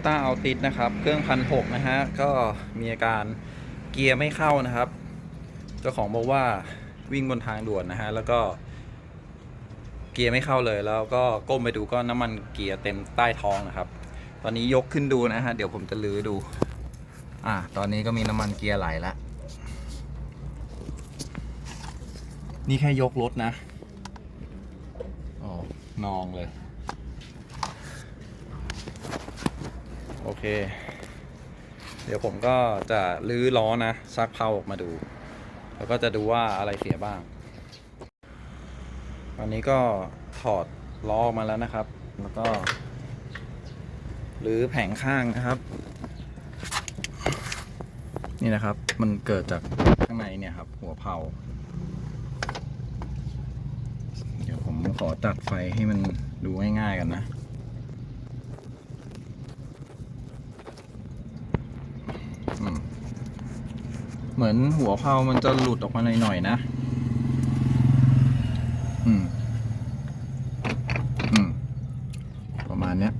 Toyota Altis นะครับ เครื่องพันหกนะฮะ ก็มีอาการเกียร์ไม่เข้านะครับ เจ้าของบอกว่าวิ่งบนทางด่วนนะฮะ แล้วก็ เกียร์ไม่เข้าเลย แล้วก็ก้มไปดูก็น้ำมันเกียร์เต็มใต้ท้องนะครับ ตอนนี้ยกขึ้นดูนะฮะ เดี๋ยวผมจะลื้อดู อ่า ตอนนี้ก็มีน้ำมันเกียร์ไหลแล้วนี่แค่ยกรถนะ อ๋อ นองเลย โอ เค เดี๋ยวผมก็จะลื้อล้อนะซักเพลาออกมาดู แล้วก็จะดูว่าอะไรเสียบ้างตอนนี้ก็ถอดล้อออกมาแล้วนะครับ แล้วก็รื้อแผงข้างนะครับ นี่นะครับ มันเกิดจากข้างในเนี่ยครับ หัวเพลาเดี๋ยวผมขอจัดไฟให้มันดูง่ายๆกันนะ เหมือนหัวเพามันจะหลุดออกมาหน่อยๆนะ อืม อืม ประมาณเนี้ย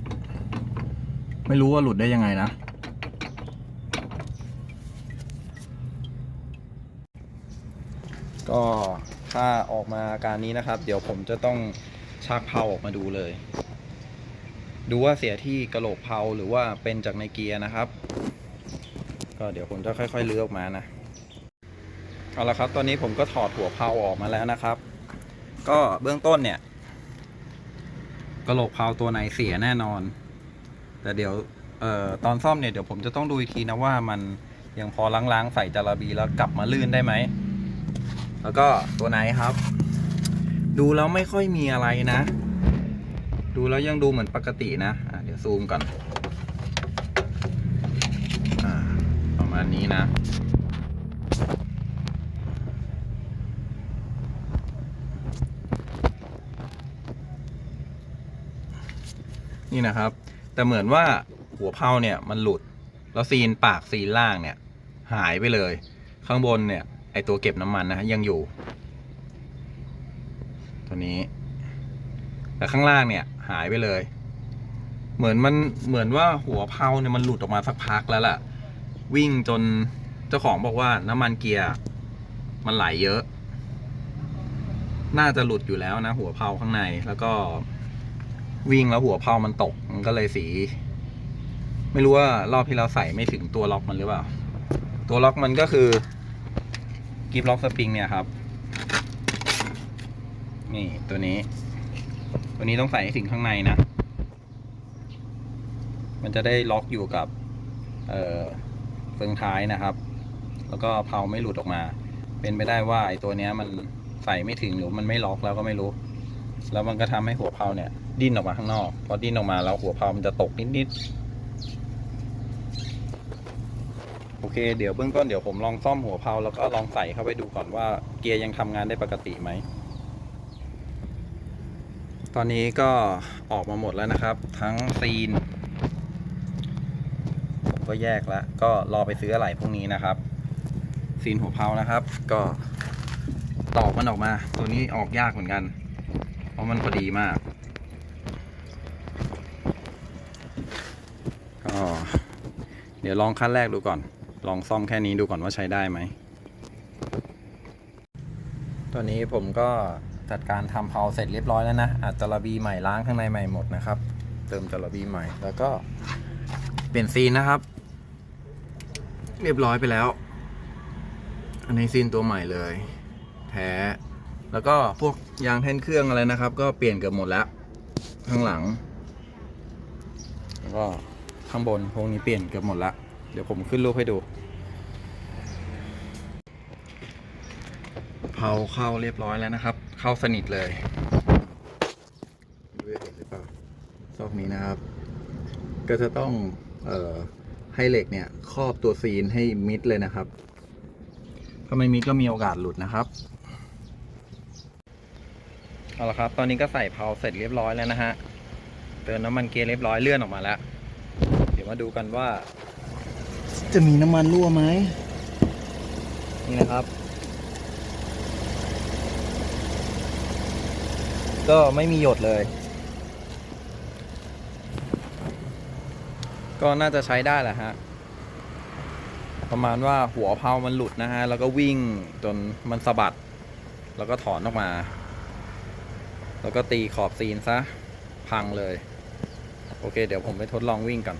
ไม่รู้ว่าหลุดได้ยังไงนะ ก็ถ้าออกมาการนี้นะครับ เดี๋ยวผมจะต้องชักเพาออกมาดูเลย ดูว่าเสียที่กระโหลกเพาหรือว่าเป็นจากในเกียร์นะครับ ก็เดี๋ยวผมจะค่อยๆเลื้อออกมานะ เอาละครับ ตอนนี้ผมก็ถอดหัวเพลาออกมาแล้วนะครับ ก็เบื้องต้นเนี่ยกระโหลกเพลาตัวไหนเสียแน่นอน แต่เดี๋ยวเอ่อตอนซ่อมเนี่ยเดี๋ยวผมจะต้องดูอีกทีนะว่ามันยังพอล้างๆใส่จาระบีแล้วกลับมาลื่นได้ไหม แล้วก็ตัวไหนครับ ดูแล้วไม่ค่อยมีอะไรนะ ดูแล้วยังดูเหมือนปกตินะอะเดี๋ยวซูมก่อนอ่าประมาณนี้นะ นี่นะครับ แต่เหมือนว่าหัวเพลาเนี่ยมันหลุด แล้วซีนปากซีนล่างเนี่ย หายไปเลย ข้างบนเนี่ยไอตัวเก็บน้ำมันนะฮะยังอยู่ ตัวนี้ แต่ข้างล่างเนี่ยหายไปเลย เหมือนมันเหมือนว่าหัวเพลาเนี่ยมันหลุดออกมาสักพักแล้วล่ะ วิ่งจนเจ้าของบอกว่าน้ำมันเกียร์มันไหลเยอะ น่าจะหลุดอยู่แล้วนะ หัวเพลาข้างในแล้วก็ วิ่งแล้วหัวเพลามันตก มันก็เลยสี ไม่รู้ว่ารอบที่เราใส่ไม่ถึงตัวล็อกมันหรือเปล่า ตัวล็อกมันก็คือกิฟล็อกสปริงเนี่ยครับ นี่ตัวนี้ ตัวนี้ต้องใส่ให้ถึงข้างในนะ มันจะได้ล็อกอยู่กับ เอ่อเฟืองท้ายนะครับ แล้วก็เพลาไม่หลุดออกมา เป็นไปได้ว่าไอ้ตัวเนี้ยมันใส่ไม่ถึงหรือมันไม่ล็อกแล้วก็ไม่รู้ แล้วมันก็ทำให้หัวเพลาเนี่ย ดิ้นออกมาข้างนอก พอดิ้นออกมาแล้วหัวเพลามันจะตกนิดๆ โอเค เดี๋ยวเบื้องต้นเดี๋ยวผมลองซ่อมหัวเพลาแล้วก็ลองใส่เข้าไปดูก่อนว่าเกียร์ยังทำงานได้ปกติไหม ตอนนี้ก็ออกมาหมดแล้วนะครับ ทั้งซีน ผมก็แยกแล้ว ก็รอไปซื้ออะไหล่พวกนี้นะครับ ซีนหัวเพลานะครับ ก็ตอกมันออกมา ตัวนี้ออกยากเหมือนกัน ราะมันพอดีมาก ก็เดี๋ยวลองขั้นแรกดูก่อน ลองซ่อมแค่นี้ดูก่อนว่าใช้ได้ไหม ตอนนี้ผมก็จัดการทำเพลาเสร็จเรียบร้อยแล้วนะ อัดจระบีใหม่ล้างข้างในใหม่หมดนะครับ เติมจระบีใหม่ แล้วก็เปลี่ยนซีนนะครับ เรียบร้อยไปแล้ว อันนี้ซีนตัวใหม่เลย แท้ แล้วก็พวกยางแท่นเครื่องอะไรนะครับ ก็เปลี่ยนเกือบหมดแล้ว ข้างหลัง แล้วก็ข้างบนพวกนี้เปลี่ยนเกือบหมดละเดี๋ยวผมขึ้นรูปให้ดูเผาเข้าเรียบร้อยแล้วนะครับ เข้าสนิทเลยดูเห็นหรือเปล่าซอกนี้นะครับ ก็จะต้องเอ่อให้เหล็กเนี่ยครอบตัวซีนให้มิดเลยนะครับ ถ้าไม่มิดก็มีโอกาสหลุดนะครับ เอาละครับ ตอนนี้ก็ใส่เพลาเสร็จเรียบร้อยแล้วนะฮะ เติมน้ำมันเกียร์เรียบร้อยเลื่อนออกมาแล้ว เดี๋ยวมาดูกันว่า จะมีน้ำมันรั่วไหมนี่นะครับ ก็ไม่มีหยดเลย ก็น่าจะใช้ได้แหละฮะ ประมาณว่าหัวเพามันหลุดนะฮะ แล้วก็วิ่งจนมันสะบัด แล้วก็ถอนออกมา แล้วก็ตีขอบซีนซะ พังเลย โอเค เดี๋ยวผมไปทดลองวิ่งก่อน